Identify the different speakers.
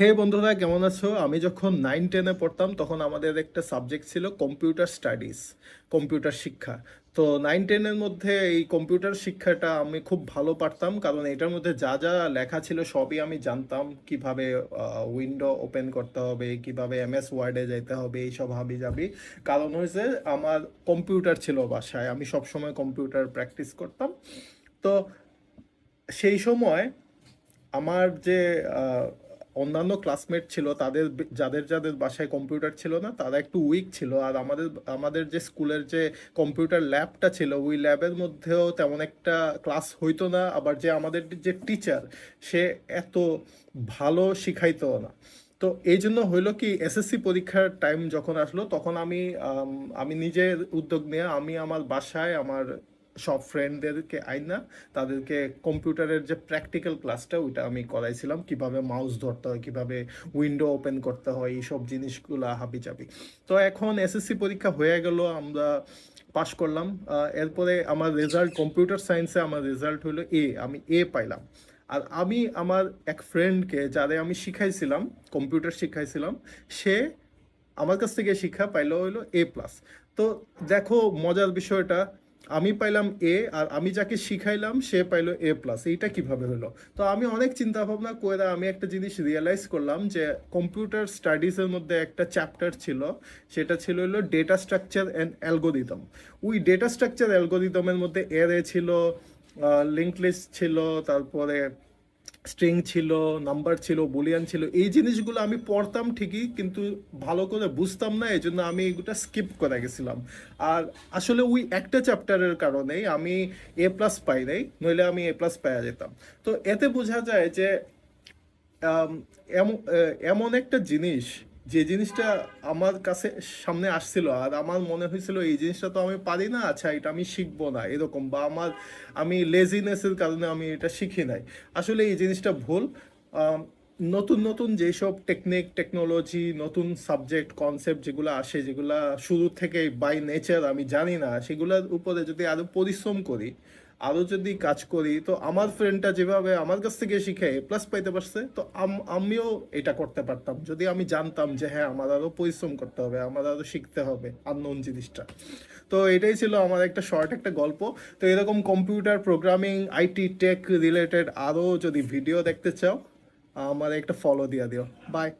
Speaker 1: হে বন্ধুরা, কেমন আছো? আমি যখন নাইন টেনে পড়তাম, তখন আমাদের একটা সাবজেক্ট ছিল কম্পিউটার স্টাডিজ কম্পিউটার শিক্ষা। তো নাইন টেনের মধ্যে এই কম্পিউটার শিক্ষাটা আমি খুব ভালো পারতাম, কারণ এটার মধ্যে যা যা লেখা ছিল সবই আমি জানতাম। কীভাবে উইন্ডো ওপেন করতে হবে, কীভাবে এম এস ওয়ার্ডে যাইতে হবে, এইসব হাবি যাবি কারণ হয়েছে আমার কম্পিউটার ছিল বাসায়। আমি সবসময় কম্পিউটার প্র্যাকটিস করতাম। তো সেই সময় আমার যে অন্যান্য ক্লাসমেট ছিল, তাদের যাদের যাদের বাসায় কম্পিউটার ছিল না, তারা একটু উইক ছিল। আর আমাদের আমাদের যে স্কুলের যে কম্পিউটার ল্যাবটা ছিল, ওই ল্যাবের মধ্যেও তেমন একটা ক্লাস হইতো না। আবার যে আমাদের যে টিচার সে এত ভালো শিখাইতো না। তো এই জন্য হইল কি এসএসসি পরীক্ষার টাইম যখন আসলো, তখন আমি আমি নিজের উদ্যোগ নিয়ে, আমি আমার বাসায়, আমার সব ফ্রেন্ডদেরকে আইনা, তাদেরকে কম্পিউটারের যে প্র্যাকটিক্যাল ক্লাসটা ওইটা আমি করাইছিলাম। কীভাবে মাউস ধরতে হয়, কীভাবে উইন্ডো ওপেন করতে হয়, এইসব জিনিসগুলো হাবি যাবি তো এখন এসএসসি পরীক্ষা হয়ে গেল, আমরা পাশ করলাম। এরপরে আমার রেজাল্ট কম্পিউটার সায়েন্সে আমার রেজাল্ট হলো এ আমি এ পাইলাম। আর আমি আমার এক ফ্রেন্ডকে যারে আমি শিখাইছিলাম কম্পিউটার শিখাইছিলাম, সে আমার কাছ থেকে শিক্ষা পাইলো হইল এ প্লাস তো দেখো, মজার বিষয়টা আমি পাইলাম এ আর আমি যাকে শিখাইলাম, সে পাইলো এ প্লাস এইটা কীভাবে হলো? তো আমি অনেক চিন্তা ভাবনা করে আমি একটা জিনিস রিয়েলাইজ করলাম যে কম্পিউটার স্টাডিজের মধ্যে একটা চ্যাপ্টার ছিল, সেটা ছিল হলো ডেটা স্ট্রাকচার অ্যান্ড অ্যালগোরিদম ওই ডেটা স্ট্রাকচার অ্যালগোরিদমের মধ্যে এ ছিল লিঙ্ক লিস্ট ছিল, তারপরে স্ট্রিং ছিল নাম্বার ছিল বুলিয়ান ছিল, এই জিনিসগুলো আমি পড়তাম ঠিকই, কিন্তু ভালো করে বুঝতাম না এই জন্য আমি এগুলো স্কিপ করে গেছিলাম। আর আসলে ওই একটা চ্যাপ্টারের কারণেই আমি এ প্লাস পাই নাই, নইলে আমি এ প্লাস পাওয়া যেতাম। তো এতে বোঝা যায় যে এমন একটা জিনিস যে জিনিসটা আমার কাছে সামনে আসছিল আর আমার মনে হয়েছিল, এই জিনিসটা তো আমি পারি না আচ্ছা এটা আমি শিখব না। এরকম বা আমার, আমি লেজিনেসের কারণে আমি এটা শিখি নাই। আসলে এই জিনিসটা ভুল। নতুন নতুন যেসব টেকনিক টেকনোলজি নতুন সাবজেক্ট কনসেপ্ট যেগুলো আসে, যেগুলা শুরু থেকে বাই নেচার আমি জানি না, সেগুলোর উপরে যদি আরও পরিশ্রম করি আরও যদি কাজ করি, তো আমার ফ্রেন্ডটা যেভাবে আমার কাছ থেকে শিখে এ প্লাস পাইতে পারছে, তো আম- আমিও এটা করতে পারতাম। যদি আমি জানতাম যে হ্যাঁ আমার আরও পরিশ্রম করতে হবে, আমার আরও শিখতে হবে আননোন জিনিসটা। তো এটাই ছিল আমার একটা শর্ট একটা গল্প। তো এরকম computer programming IT tech related আরও যদি ভিডিও দেখতে চাও, আমার একটা ফলো দিয়ে দিও। বাই